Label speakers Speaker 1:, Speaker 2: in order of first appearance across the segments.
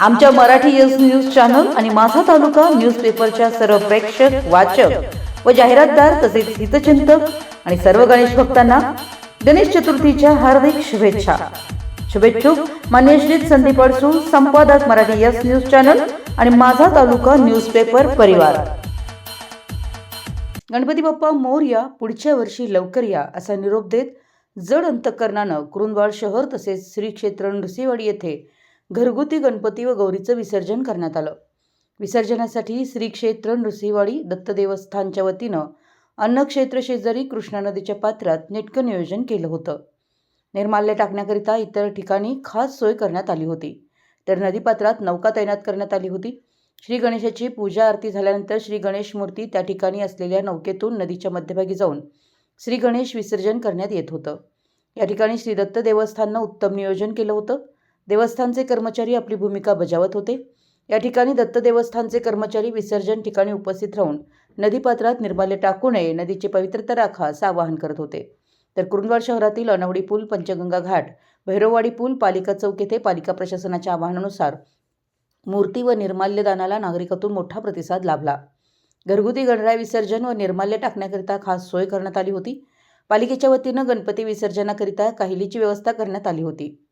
Speaker 1: आमच्या Marathi yes news channel आणि माझा तालुका न्यूजपेपरच्या सर्व प्रेक्षक वाचक व जाहिरातदार तसेच हितचिंतक आणि सर्व गणेश भक्तांना गणेश चतुर्थीच्या हार्दिक शुभेच्छा. शुभेच्छुक मान्य श्री संदीप अडसूळ संपादक मराठी यस न्यूज चॅनल आणि माझा तालुका न्यूजपेपर परिवार. गणपती बाप्पा मोर्या पुढच्या वर्षी लवकर या असा निरोप देत जड अंतकरणानं कुरुंदवाड शहर तसेच श्री क्षेत्र नृसिंहवाडी येथे घरगुती गणपती व गौरीचं विसर्जन करण्यात आलं. विसर्जनासाठी श्री क्षेत्र नृसिंहवाडी दत्त देवस्थानच्या वतीनं अन्नक्षेत्र शेजारी कृष्णा नदीच्या पात्रात नेटकं नियोजन केलं होतं. निर्माल्य टाकण्याकरिता इतर ठिकाणी खास सोय करण्यात आली होती. तर नदीपात्रात नौका तैनात करण्यात आली होती. श्री गणेशाची पूजा आरती झाल्यानंतर श्री गणेश मूर्ती त्या ठिकाणी असलेल्या नौकेतून नदीच्या मध्यभागी जाऊन श्री गणेश विसर्जन करण्यात येत होतं. या ठिकाणी श्री दत्त देवस्थाननं उत्तम नियोजन केलं होतं. देवस्थानचे कर्मचारी आपली भूमिका बजावत होते. या ठिकाणी दत्त देवस्थानचे कर्मचारी विसर्जन ठिकाणी उपस्थित राहून नदीपात्रात निर्माल्य टाकू नये नदीची पवित्रता राखा असं आवाहन करत होते. तर कुरुंदवाड शहरातील अनवडी पूल पंचगंगा घाट भैरववाडी पूल पालिका चौक येथे पालिका प्रशासनाच्या आवाहनानुसार मूर्ती व निर्माल्य दानाला नागरिकातून मोठा प्रतिसाद लाभला. घरगुती गणराय विसर्जन व निर्माल्य टाकण्याकरिता खास सोय करण्यात आली होती. पालिकेच्या वतीनं गणपती विसर्जनाकरिता काहिलीची व्यवस्था करण्यात आली होती.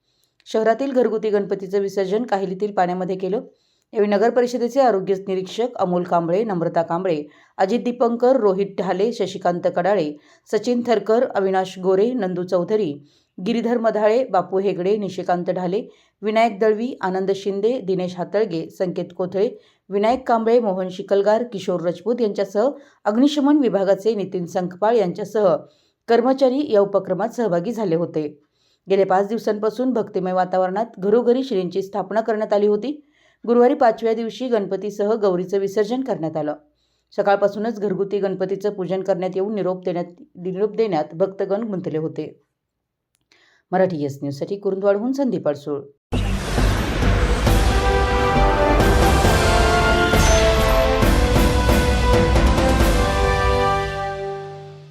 Speaker 1: शहरातील घरगुती गणपतीचं विसर्जन काहिलीतील पाण्यामध्ये केलं. यावेळी नगर परिषदेचे आरोग्य निरीक्षक अमोल कांबळे नम्रता कांबळे अजित दीपंकर रोहित ढाले शशिकांत कडाळे सचिन थरकर अविनाश गोरे नंदू चौधरी गिरीधर मधाळे बापू हेगडे निशिकांत ढाले विनायक दळवी आनंद शिंदे दिनेश हातळगे संकेत कोथळे विनायक कांबळे मोहन शिकलगार किशोर राजपूत यांच्यासह अग्निशमन विभागाचे नितीन संकपाळ यांच्यासह कर्मचारी या उपक्रमात सहभागी झाले होते. गेल्या पाच दिवसांपासून भक्तिमय वातावरणात घरोघरी श्रींची स्थापना करण्यात आली होती. गुरुवारी पाचव्या दिवशी गणपतीसह गौरीचं विसर्जन करण्यात आलं. सकाळपासूनच घरगुती गणपतीचं पूजन करण्यात येऊन निरोप देण्यात निरोप देण्यात भक्तगण गुंतले होते. मराठी यस न्यूजसाठी कुरुंदवाडहून संदीप अडसूळ.